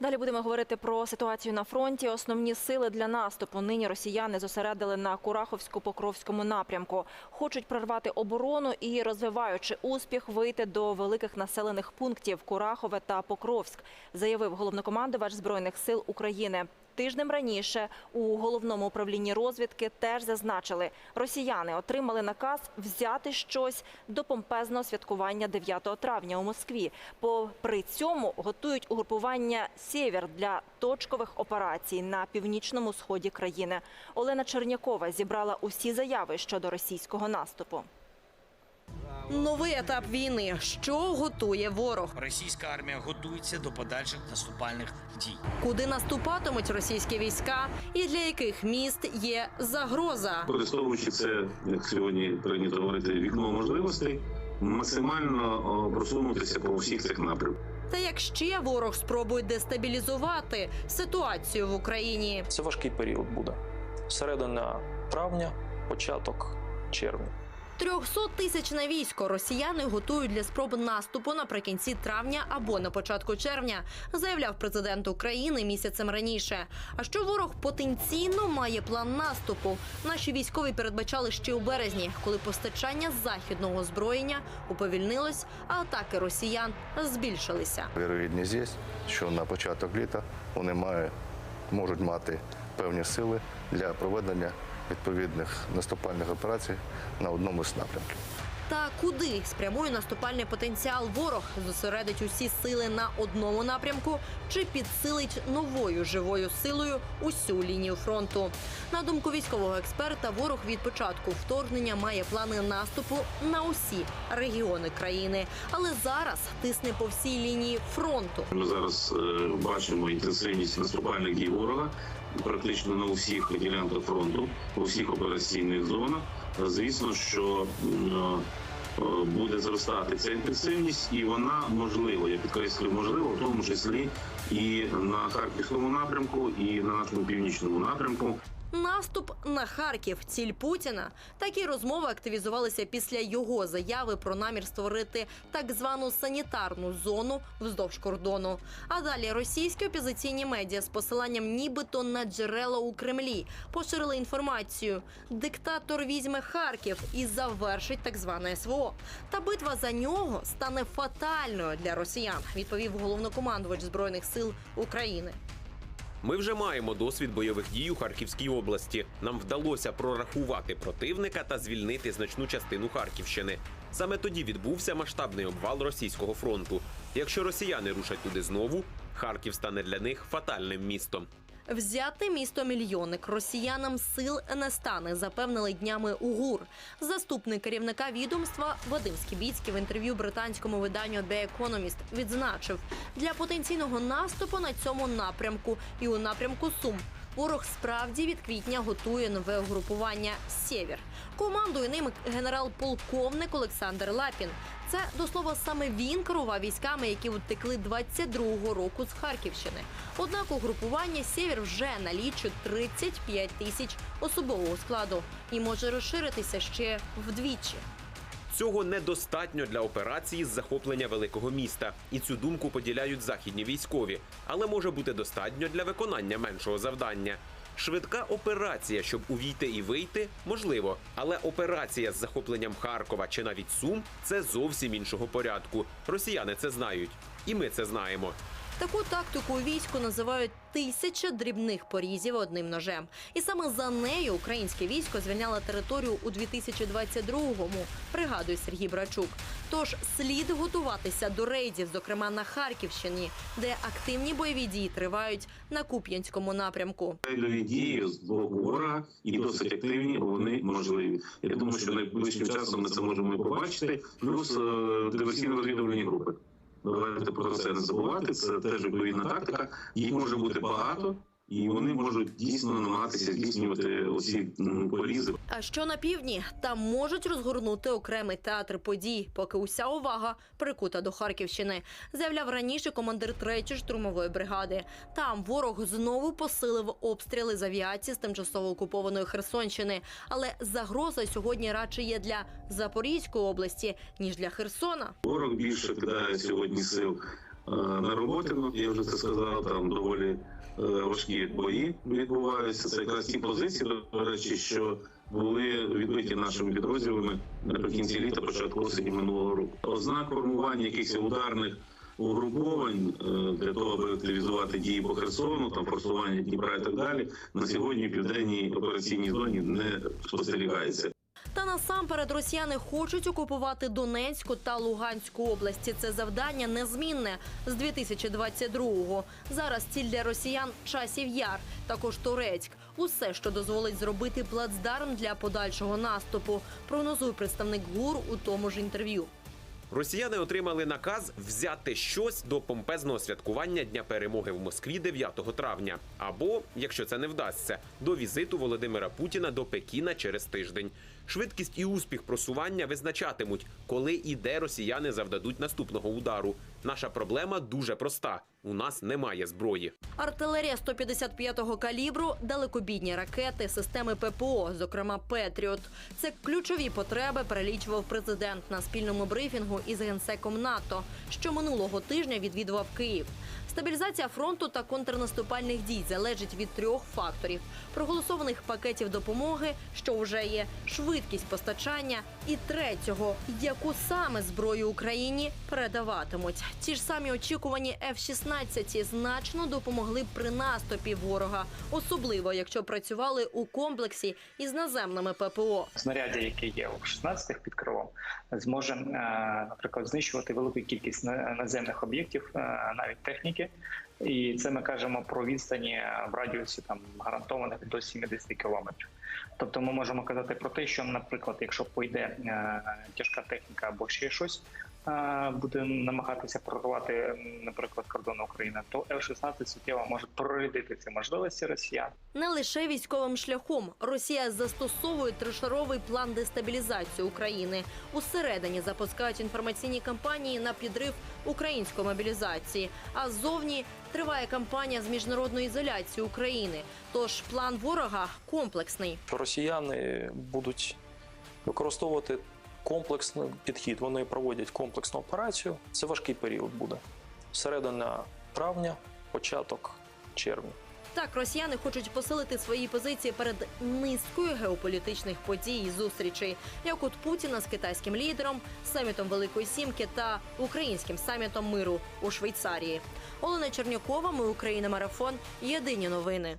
Далі будемо говорити про ситуацію на фронті. Основні сили для наступу нині росіяни зосередили на Кураховсько-Покровському напрямку. Хочуть прорвати оборону і, розвиваючи успіх, вийти до великих населених пунктів Курахове та Покровськ, заявив головнокомандувач збройних сил України. Тижнем раніше у головному управлінні розвідки теж зазначили, росіяни отримали наказ взяти щось до помпезного святкування 9 травня у Москві. Попри цьому готують угрупування «Сєвєр» для точкових операцій на північному сході країни. Олена Чернякова зібрала усі заяви щодо російського наступу. Новий етап війни. Що готує ворог? Російська армія готується до подальших наступальних дій. Куди наступатимуть російські війська, і для яких міст є загроза? використовуючи це, як сьогодні прийнято говорити, вікно можливостей, максимально просунутися по всіх цих напрямках. Та як ще ворог спробує дестабілізувати ситуацію в Україні? Це важкий період буде. Середина травня, початок червня. 300-тисячне військо росіяни готують для спроби наступу наприкінці травня або на початку червня, заявляв президент України місяцем раніше. А що ворог потенційно має план наступу? Наші військові передбачали ще у березні, коли постачання західного озброєння уповільнилось, а атаки росіян збільшилися. Вірогідність є, що на початок літа вони мають, можуть мати певні сили для проведення відповідних наступальних операцій на одному з напрямків. Та куди спрямує наступальний потенціал ворог? Зосередить усі сили на одному напрямку чи підсилить новою живою силою усю лінію фронту? На думку військового експерта, ворог від початку вторгнення має плани наступу на усі регіони країни, але зараз тисне по всій лінії фронту. Ми зараз е, бачимо інтенсивність наступальних дій ворога практично на усіх ділянках фронту, у всіх операційних зонах. Звісно, що е, буде зростати ця інтенсивність, і вона можливо, я підкреслюю, можливо, в тому числі і на харківському напрямку, і на нашому північному напрямку. Наступ на Харків, ціль Путіна. Такі розмови активізувалися після його заяви про намір створити так звану санітарну зону вздовж кордону. А далі російські опозиційні медіа з посиланням нібито на джерела у Кремлі поширили інформацію. Диктатор візьме Харків і завершить так зване СВО. Та битва за нього стане фатальною для росіян, відповів головнокомандувач збройних сил України. Ми вже маємо досвід бойових дій у Харківській області. Нам вдалося прорахувати противника та звільнити значну частину Харківщини. Саме тоді відбувся масштабний обвал російського фронту. Якщо росіяни рушать туди знову, Харків стане для них фатальним містом. Взяти місто мільйонник росіянам сил не стане, запевнили днями УГУР. Заступник керівника відомства Вадим Скібіцький в інтерв'ю британському виданню The Economist відзначив для потенційного наступу на цьому напрямку і у напрямку Сум. Ворог справді від квітня готує нове угрупування Сєвєр. Командує ним генерал-полковник Олександр Лапін. Це до слова саме він керував військами, які утекли 22-го року з Харківщини. Однак угрупування Сєвєр вже налічує 35 тисяч особового складу і може розширитися ще вдвічі. Цього недостатньо для операції з захоплення великого міста, і цю думку поділяють західні військові, але може бути достатньо для виконання меншого завдання. Швидка операція, щоб увійти і вийти, можливо, але операція з захопленням Харкова чи навіть Сум це зовсім іншого порядку. Росіяни це знають, і ми це знаємо. Таку тактику у війську називають тисяча дрібних порізів одним ножем. І саме за нею українське військо звільняло територію у 2022-му, пригадує Сергій Брачук. Тож слід готуватися до рейдів, зокрема на Харківщині, де активні бойові дії тривають на Куп'янському напрямку. Рейдові дії з боку ворога і досить активні, вони можливі. Я думаю, що найближчим часом ми це можемо побачити. Плюс е, диверсійно-розвідувальні групи. Давайте про це не забувати. Це теж відповідна тактика. Їх може бути багато, і вони можуть дійсно намагатися здійснювати м, порізи. А що на півдні? Там можуть розгорнути окремий театр подій, поки уся увага прикута до Харківщини, заявляв раніше командир 3-ї штурмової бригади. Там ворог знову посилив обстріли з авіації з тимчасово окупованої Херсонщини. Але загроза сьогодні радше є для Запорізької області ніж для Херсона. Ворог більше кидає сьогодні сил на роботі. Ну, я вже це сказав, там доволі е, важкі бої відбуваються. Це якраз ті позиції, до речі, що були відбиті нашими підрозділами наприкінці літа, початку осені минулого року. Ознак формування якихось ударних угруповань е, для того, аби активізувати дії по Херсону, там форсування Дніпра і так далі, на сьогодні в південній операційній зоні не спостерігається. Та насамперед росіяни хочуть окупувати Донецьку та Луганську області. Це завдання незмінне з 2022-го. Зараз ціль для росіян часів яр, також турецьк. Усе, що дозволить зробити плацдарм для подальшого наступу, прогнозує представник ГУР у тому ж інтерв'ю. Росіяни отримали наказ взяти щось до помпезного святкування Дня перемоги в Москві 9 травня, або, якщо це не вдасться, до візиту Володимира Путіна до Пекіна через тиждень. Швидкість і успіх просування визначатимуть, коли і де росіяни завдадуть наступного удару. Наша проблема дуже проста: у нас немає зброї. Артилерія 155-го калібру, далекобійні ракети, системи ППО, зокрема Петріот. Це ключові потреби перелічував президент на спільному брифінгу із генсеком НАТО, що минулого тижня відвідував Київ. Стабілізація фронту та контрнаступальних дій залежить від трьох факторів: проголосованих пакетів допомоги, що вже є, швидкість постачання, і третього, яку саме зброю Україні передаватимуть. Ті ж самі очікувані F-16 значно допомогли при наступі ворога, особливо якщо працювали у комплексі із наземними ППО. снаряді, які є у 16 під крилом, зможе, е, наприклад, знищувати велику кількість наземних об'єктів, е, навіть техніки. І це ми кажемо про відстані в радіусі там гарантованих до 70 кілометрів. Тобто ми можемо казати про те, що, наприклад, якщо пойде е, тяжка техніка або ще щось. е, Буде намагатися прорвати, наприклад, кордон України, то F-16 суттєво може прорядити ці можливості росіян. Не лише військовим шляхом Росія застосовує тришаровий план дестабілізації України. Усередині запускають інформаційні кампанії на підрив української мобілізації. А ззовні триває кампанія з міжнародної ізоляції України. Тож план ворога комплексний. Росіяни будуть використовувати комплексний підхід. Вони проводять комплексну операцію. Це важкий період буде. Середина травня, початок червня. Так, росіяни хочуть посилити свої позиції перед низкою геополітичних подій і зустрічей, як от Путіна з китайським лідером, самітом Великої Сімки та українським самітом миру у Швейцарії. Олена Чернякова, ми Україна Марафон. Єдині новини.